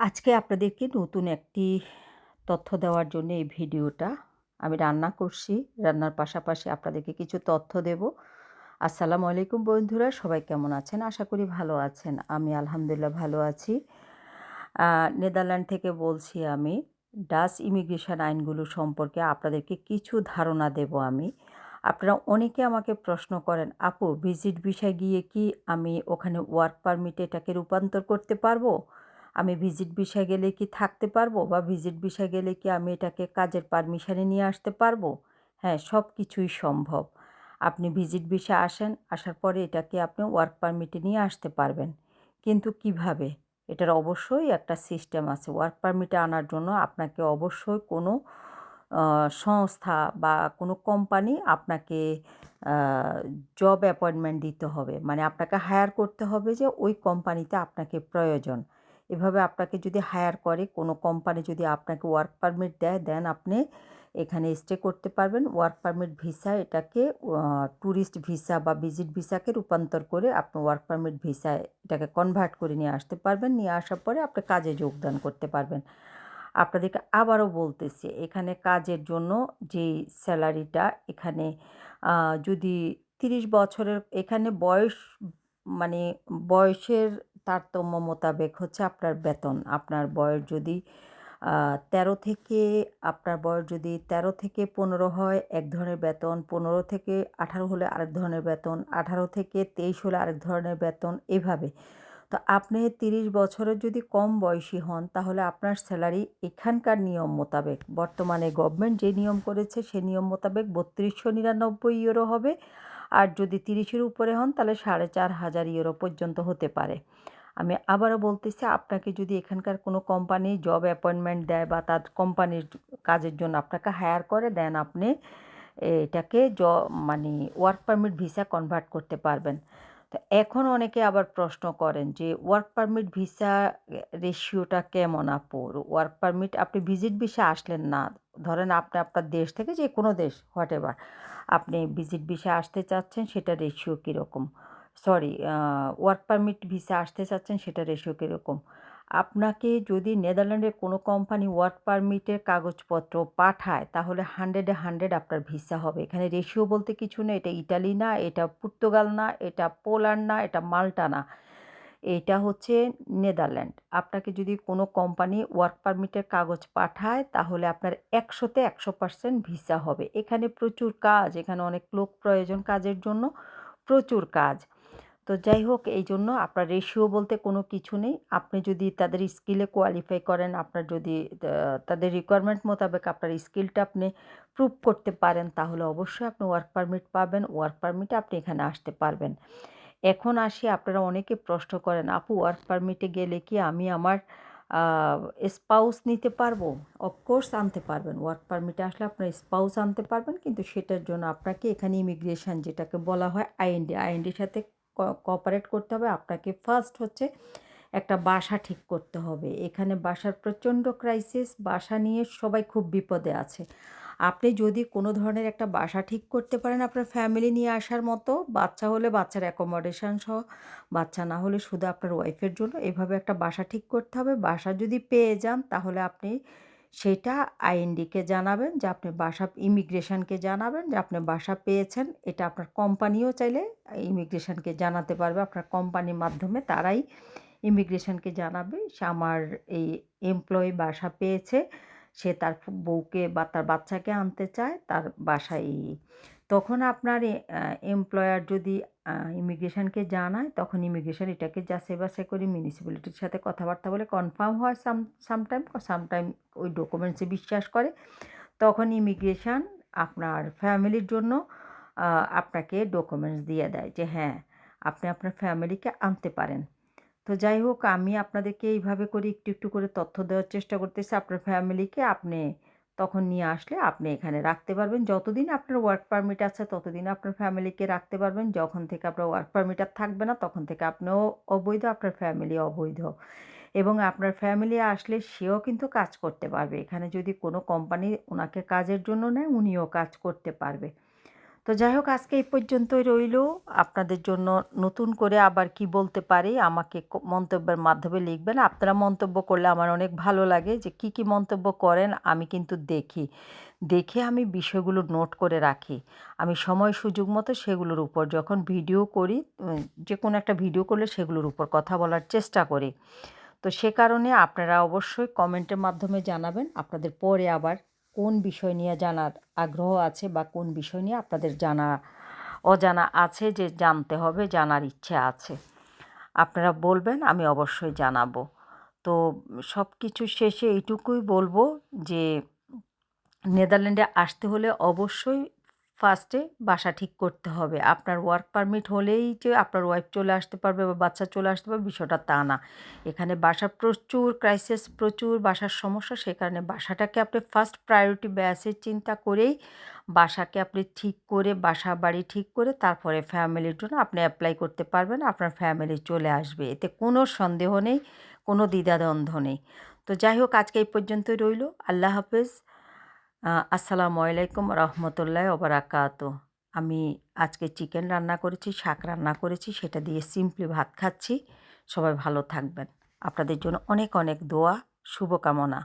আজকে আপনাদেরকে নতুন একটি তথ্য দেওয়ার জন্য এই ভিডিওটা আমি রান্না করছি। রান্নার পাশাপাশি আপনাদেরকে কিছু তথ্য দেব। আসসালামু আলাইকুম বন্ধুরা, সবাই কেমন আছেন? আশা করি ভালো আছেন। আমি আলহামদুলিল্লাহ ভালো আছি। নেদারল্যান্ড থেকে বলছি আমি, ডাচ ইমিগ্রেশন আইনগুলো সম্পর্কে আপনাদেরকে কিছু ধারণা দেব আমি। আপনারা অনেকে আমাকে প্রশ্ন করেন, আপু, ভিজিট বিষয় গিয়ে কি আমি ওখানে ওয়ার্ক পারমিট এটাকে রূপান্তর করতে পারব? আমি ভিজিট বিষয় গেলে কি থাকতে পারব? বা ভিজিট বিষয় গেলে কি আমি এটাকে কাজের পারমিশনে নিয়ে আসতে পারব? হ্যাঁ সব কিছুই সম্ভব। আপনি ভিজিট বিষয় আসেন, আসার পরে এটাকে আপনি ওয়ার্ক পারমিটে নিয়ে আসতে পারবেন। কিন্তু কীভাবে? এটার অবশ্যই একটা সিস্টেম আছে। ওয়ার্ক পারমিটে আনার জন্য আপনাকে অবশ্যই কোনো সংস্থা বা কোনো কোম্পানি আপনাকে জব অ্যাপয়েন্টমেন্ট দিতে হবে। মানে আপনাকে হায়ার করতে হবে যে ওই কোম্পানিতে আপনাকে প্রয়োজন। এভাবে আপনাকে যদি হায়ার করে, কোনো কোম্পানি যদি আপনাকে ওয়ার্ক পারমিট দেয় দেন আপনি এখানে স্টে করতে পারবেন। ওয়ার্ক পারমিট ভিসা এটাকে ট্যুরিস্ট ভিসা বা ভিজিট ভিসাকে রূপান্তর করে আপনি ওয়ার্ক পারমিট ভিসা এটাকে কনভার্ট করে নিয়ে আসতে পারবেন। নিয়ে আসার পরে আপনি কাজে যোগদান করতে পারবেন। আপনাদেরকে আবারও বলতেছি, এখানে কাজের জন্য যেই স্যালারিটা এখানে যদি তিরিশ বছরের, এখানে বয়স মানে বয়সের তারতম্য মোতাবেক হচ্ছে আপনার বেতন। আপনার বয়স যদি তেরো থেকে, আপনার বয়স যদি তেরো থেকে পনেরো হয়, এক ধরনের বেতন, পনেরো থেকে আঠারো হলে আরেক ধরনের বেতন, আঠারো থেকে তেইশ হলে আরেক ধরনের বেতন, এভাবে। তো আপনি তিরিশ বছরের যদি কম বয়সী হন, তাহলে আপনার স্যালারি এখানকার নিয়ম মোতাবেক, বর্তমানে গভর্নমেন্ট যে নিয়ম করেছে, সে নিয়ম মোতাবেক বত্রিশশো নিরানব্বই ইউরো হবে। আর যদি তিরিশের উপরে হন, তাহলে সাড়ে চার হাজার ইউরো পর্যন্ত হতে পারে। আমি আবারও বলতেছি, আপনাকে যদি এখানকার কোনো কোম্পানি জব অ্যাপয়েন্টমেন্ট দেয় বা তার কোম্পানির কাজের জন্য আপনাকে হায়ার করে দেন আপনি এটাকে জ মানে ওয়ার্ক পারমিট ভিসা কনভার্ট করতে পারবেন। তো এখন অনেকে আবার প্রশ্ন করেন যে ওয়ার্ক পারমিট ভিসা রেশিওটা কেমন আপুর ওয়ার্ক পারমিট আপনি ভিজিট ভিসা আসলেন না। ধরেন আপনি আপনার দেশ থেকে যে কোনো দেশ হোয়াট এভার আপনি ভিজিট ভিসা আসতে চাচ্ছেন, সেটা রেশিও কীরকম? সরি ওয়ার্ক পারমিট ভিসা আসতে চাচ্ছেন সেটা রেশিও কীরকম? আপনাকে যদি নেদারল্যান্ডের কোনো কোম্পানি ওয়ার্ক পারমিটের কাগজপত্র পাঠায়, তাহলে হান্ড্রেডে হান্ড্রেড আপনার ভিসা হবে। এখানে রেশিও বলতে কিছু না এটা ইটালি না, এটা পর্তুগাল না, এটা পোল্যান্ড না, এটা মাল্টা না। এটা হচ্ছে নেদারল্যান্ড। আপনাকে যদি কোনো কোম্পানি ওয়ার্ক পারমিটের কাগজ পাঠায়, তাহলে আপনার একশোতে একশো পার্সেন্ট ভিসা হবে। এখানে প্রচুর কাজ, এখানে অনেক লোক প্রয়োজন কাজের জন্য, প্রচুর কাজ। তো যাই হোক, এই জন্য আপনার রেশিও বলতে কোনো কিছু নেই। আপনি যদি তাদের স্কিলে কোয়ালিফাই করেন, আপনার যদি তাদের রিকোয়ারমেন্ট মোতাবেক আপনার স্কিলটা আপনি প্রুভ করতে পারেন, তাহলে অবশ্যই আপনি ওয়ার্ক পারমিট পাবেন। ওয়ার্ক পারমিটে আপনি এখানে আসতে পারবেন। এখন আসি, আপনারা অনেকে প্রশ্ন করেন, আপু ওয়ার্ক পারমিটে গেলে কি আমি আমার স্পাউস নিতে পারব? অফকোর্স আনতে পারবেন। ওয়ার্ক পারমিটে আসলে আপনার স্পাউস আনতে পারবেন, কিন্তু সেটার জন্য আপনাকে এখানে ইমিগ্রেশন যেটাকে বলা হয় আইএনডি আইএনডির সাথে কপারেট করতে হবে। আপনাকে ফার্স্ট হচ্ছে একটা বাসা ঠিক করতে হবে। এখানে বাসার প্রচণ্ড ক্রাইসিস বাসা নিয়ে সবাই খুব বিপদে আছে। আপনি যদি কোনো ধরনের একটা বাসা ঠিক করতে পারেন আপনার ফ্যামিলি নিয়ে আসার মতো, বাচ্চা হলে বাচ্চার অ্যাকোমোডেশন সহ, বাচ্চা না হলে শুধু আপনার ওয়াইফের জন্য এভাবে একটা বাসা ঠিক করতে হবে। বাসা যদি পেয়ে যান তাহলে আপনি সেটা আইএনডিকে জানাবেন যে আপনি বাসা ইমিগ্রেশনকে জানাবেন যে আপনি বাসা পেয়েছেন। এটা আপনার কোম্পানিও চাইলে ইমিগ্রেশনকে জানাতে পারবে। আপনার কোম্পানির মাধ্যমে তারাই ইমিগ্রেশনকে জানাবে সে আমার এই এমপ্লয়ি বাসা পেয়েছে। সে তার বউকে বা তার বাচ্চাকে আনতে চায়, তার বাসায় তখন আপনার এমপ্লয়ার যদি ইমিগ্রেশনকে জানায়, তখন ইমিগ্রেশন এটাকে যাচাই বাছাই করে মিউনিসিপ্যালিটির সাথে কথাবার্তা বলে কনফার্ম হয় সাম সামটাইম সামটাইম ওই ডকুমেন্টসে বিশ্বাস করে। তখন ইমিগ্রেশন আপনার ফ্যামিলির জন্য আপনাকে ডকুমেন্টস দিয়ে দেয় যে হ্যাঁ আপনি আপনার ফ্যামিলিকে আনতে পারেন। তো যাই হোক, আমি আপনাদেরকে এইভাবে করে একটু একটু করে তথ্য দেওয়ার চেষ্টা করতেছি। আপনার ফ্যামিলিকে আপনি তখন নিয়ে আসলে আপনি এখানে রাখতে পারবেন। যতদিন আপনার ওয়ার্ক পারমিট আছে, ততদিন আপনার ফ্যামিলিকে রাখতে পারবেন। যখন থেকে আপনার ওয়ার্ক পারমিট আর থাকবে না, তখন থেকে আপনিও অবৈধ, আপনার ফ্যামিলি অবৈধ। এবং আপনার ফ্যামিলি আসলে সেও কিন্তু কাজ করতে পারবে। এখানে যদি কোনো কোম্পানি ওনাকে কাজের জন্য নেয়, উনিও কাজ করতে পারবে। তো যাই হোক আজকে এই পর্যন্তই রইল। আপনাদের জন্য নতুন করে আবার কি বলতে পারি, আমাকে মন্তব্যের মাধ্যমে লিখবেন। আপনারা মন্তব্য করলে আমার অনেক ভালো লাগে যে, কি কি মন্তব্য করেন আমি কিন্তু দেখি। দেখে আমি বিষয়গুলো নোট করে রাখি। আমি সময় সুযোগ মতো সেগুলোর উপর যখন ভিডিও করি যে কোনো একটা ভিডিও করলে সেগুলোর উপর কথা বলার চেষ্টা করি। তো সে কারণে আপনারা অবশ্যই কমেন্টের মাধ্যমে জানাবেন। আপনাদের পরে আবার কোন বিষয় নিয়ে জানার আগ্রহ আছে বা কোন বিষয় নিয়ে আপনাদের জানা, অজানা আছে যে জানতে হবে, জানার ইচ্ছে আছে? আপনারা বলবেন, আমি অবশ্যই জানাব। তো সব কিছু শেষে এটুকুই বলব যে, নেদারল্যান্ডে আসতে হলে অবশ্যই ফার্স্টে বাসা ঠিক করতে হবে। আপনার ওয়ার্ক পারমিট হলেই যে আপনার ওয়াইফ চলে আসতে পারবে বা বাচ্চা চলে আসতে পারবে বিষয়টা তা না। এখানে বাসা প্রচুর ক্রাইসিস প্রচুর বাসার সমস্যা, সে কারণে বাসাটাকে আপনি ফার্স্ট প্রায়োরিটি ব্যাসের চিন্তা করেই বাসাকে আপনি ঠিক করে, বাসা বাড়ি ঠিক করে, তারপরে ফ্যামিলির জন্য আপনি অ্যাপ্লাই করতে পারবেন, আপনার ফ্যামিলি চলে আসবে। এতে কোনো সন্দেহ নেই, কোনো দ্বিধাদ্বন্দ্ব নেই। তো যাই হোক, আজকে এই পর্যন্তই রইল। আল্লাহ হাফেজ। আসসালামু আলাইকুম রহমতুল্লাহ ওবরাকাত আমি আজকে চিকেন রান্না করেছি, শাক রান্না করেছি, সেটা দিয়ে সিম্পলি ভাত খাচ্ছি। সবাই ভালো থাকবেন। আপনাদের জন্য অনেক অনেক দোয়া, শুভকামনা।